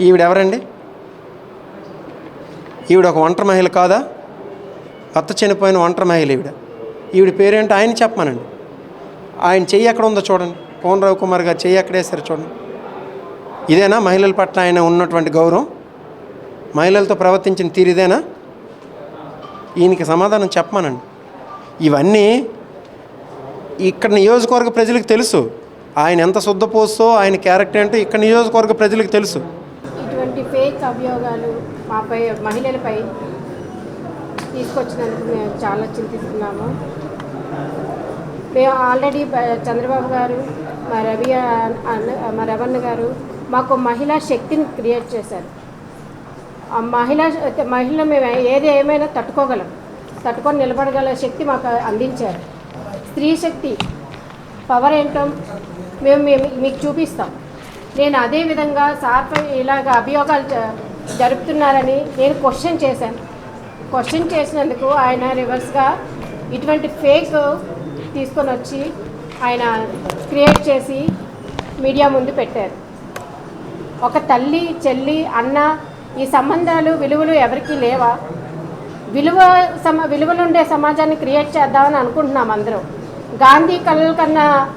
ఈవిడెవరండి? ఈవిడ ఒక ఒంటరి మహిళ కాదా? భర్త చనిపోయిన ఒంటరి మహిళ ఈవిడ. ఈవిడ పేరేంటో ఆయన చెప్పమనండి. ఆయన చెయ్యి ఎక్కడ ఉందో చూడండి. పోనరావు కుమార్ గారు చెయ్యి ఎక్కడేశారు చూడండి. ఇదేనా మహిళల పట్ల ఆయన ఉన్నటువంటి గౌరవం? మహిళలతో ప్రవర్తించిన తీరు ఇదేనా? ఈయనకి సమాధానం చెప్పమనండి. ఇవన్నీ ఇక్కడ నియోజకవర్గ ప్రజలకు తెలుసు. ఆయన ఎంత శుద్ధపోస్తో ఆయన క్యారెక్టర్ ఏంటో ఇక్కడ నియోజకవర్గ ప్రజలకు తెలుసు. ఫేక్ అభియోగాలు మాపై మహిళలపై తీసుకొచ్చినందుకు మేము చాలా చింతిస్తున్నాము. మేము ఆల్రెడీ చంద్రబాబు గారు మా రవి అన్న- మా రవణ గారు మాకు మహిళా శక్తిని క్రియేట్ చేశారు. ఆ మహిళా మహిళ మేము ఏది ఏమైనా తట్టుకోగలం తట్టుకొని నిలబడగల శక్తి మాకు అందించారు. స్త్రీ శక్తి పవర్ ఏంటో మేము మేము మీకు చూపిస్తాం. నేను అదే విధంగా సార్పై ఇలాగ అభియోగాలు జ- జరుపుతున్నారని నేను క్వశ్చన్ చేశాను. క్వశ్చన్ చేసినందుకు ఆయన రివర్స్గా ఇటువంటి ఫేక్ తీసుకొని వచ్చి ఆయన క్రియేట్ చేసి మీడియా ముందు పెట్టారు. ఒక తల్లి చెల్లి అన్న ఈ సంబంధాలు విలువలు ఎవరికీ లేవా? విలువ సమ విలువలు ఉండే సమాజాన్ని క్రియేట్ చేద్దామని అనుకుంటున్నాం అందరం. గాంధీ కళల కన్నా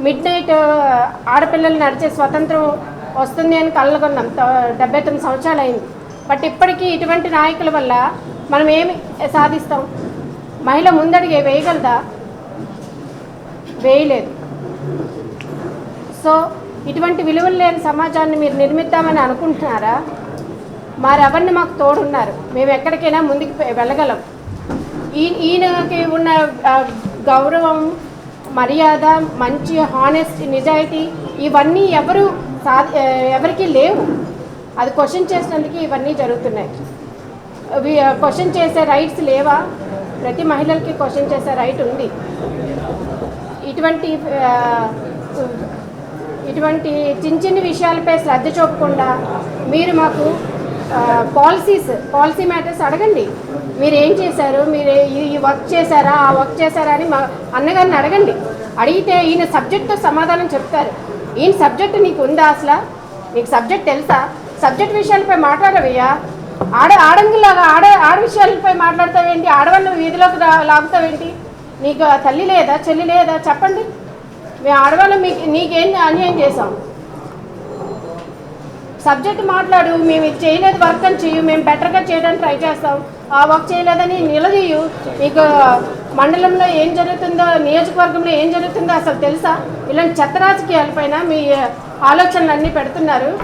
మిడ్ నైట్ ఆడపిల్లలు నడిచే స్వతంత్రం వస్తుంది అని కళ్ళగొన్నాం. డెబ్బై తొమ్మిది సంవత్సరాలు అయింది బట్ ఇప్పటికీ ఇటువంటి నాయకుల వల్ల మనం ఏమి సాధిస్తాం? మహిళ ముందడిగే వేయగలదా? వేయలేదు. సో ఇటువంటి విలువలు లేని సమాజాన్ని మీరు నిర్మిద్దామని అనుకుంటున్నారా? మా మాకు తోడున్నారు. మేము ఎక్కడికైనా ముందుకు వెళ్ళగలం. ఈ ఈయనకి ఉన్న గౌరవం మర్యాద మంచి హానెస్ట్ నిజాయితీ ఇవన్నీ ఎవరు సా ఎవరికి లేవు. అది క్వశ్చన్ చేసినందుకు ఇవన్నీ జరుగుతున్నాయి. క్వశ్చన్ చేసే రైట్స్ లేవా? ప్రతి మహిళలకి క్వశ్చన్ చేసే రైట్ ఉంది. ఇటువంటి ఇటువంటి చిన్న చిన్న విషయాలపై శ్రద్ధ చూపకుండా మీరు మాకు పాలసీస్ పాలసీ మ్యాటర్స్ అడగండి. మీరు ఏం చేశారు? మీరు ఈ- వర్క్ చేశారా? ఆ వర్క్ చేశారా అని మా అన్నగారిని అడగండి. అడిగితే ఈయన సబ్జెక్ట్తో సమాధానం చెప్తారు. ఈయన సబ్జెక్ట్ నీకు ఉందా అసలు? నీకు సబ్జెక్ట్ తెలుసా? సబ్జెక్ట్ విషయాలపై మాట్లాడవయ్యా. ఆడ ఆడంగిలాగా ఆడ ఆడ విషయాలపై మాట్లాడతావేంటి? ఆడవాళ్ళు వీధిలోకి లాగుతావేంటి? నీకు తల్లి లేదా చెల్లి లేదా చెప్పండి. మేము ఆడవాళ్ళం మీకు నీకేం అన్యాయం చేసాం సబ్జెక్ట్ మాట్లాడు మేము ఇది చేయలేదు వర్క్ అని చెయ్యు మేము బెటర్గా చేయడానికి ట్రై చేస్తాం. ఆ వర్క్ చేయలేదని నిలదీయు. మీకు మండలంలో ఏం జరుగుతుందో నియోజకవర్గంలో ఏం జరుగుతుందో అసలు తెలుసా? ఇలాంటి చెత్త రాజకీయాలపైన మీ ఆలోచనలు అన్నీ పెడుతున్నారు.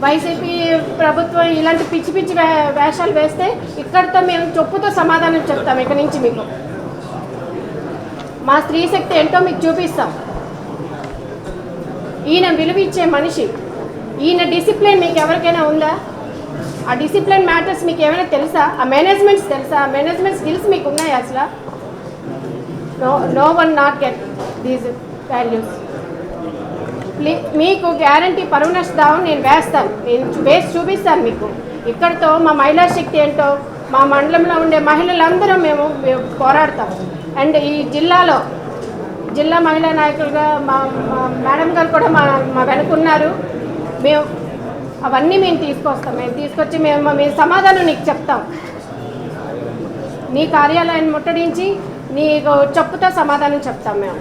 వైసీపీ ప్రభుత్వం ఇలాంటి పిచ్చి పిచ్చి వే- వేషాలు వేస్తే ఇక్కడితో మేము చొప్పుతో సమాధానం చెప్తాం ఇక్కడి నుంచి మీకు. మా స్త్రీ శక్తి ఏంటో మీకు చూపిస్తాం. ఈయన విలువ ఇచ్చే మనిషి. ఈయన డిసిప్లిన్ మీకు ఎవరికైనా ఉందా? ఆ డిసిప్లిన్ మ్యాటర్స్ మీకు ఏమైనా తెలుసా? ఆ మేనేజ్మెంట్స్ తెలుసా? ఆ మేనేజ్మెంట్ స్కిల్స్ మీకు ఉన్నాయా అసలు? No no one not get these values మీకు గ్యారంటీ పరువు దావం నేను వేస్తాను. నేను వేసి చూపిస్తాను మీకు. ఇక్కడతో మా మహిళా శక్తి ఏంటో మా మండలంలో ఉండే మహిళలందరూ మేము పోరాడతాం. అండ్ ఈ జిల్లాలో జిల్లా మహిళా నాయకులుగా మా మేడం గారు కూడా మా మా వెనుకున్నారు. మేము అవన్నీ మేము తీసుకొస్తాం. మేము తీసుకొచ్చి మేము మీ సమాధానం నీకు చెప్తాం. నీ కార్యాలయాన్ని ముట్టడించి నీకు చెప్పుతో సమాధానం చెప్తాం మేము.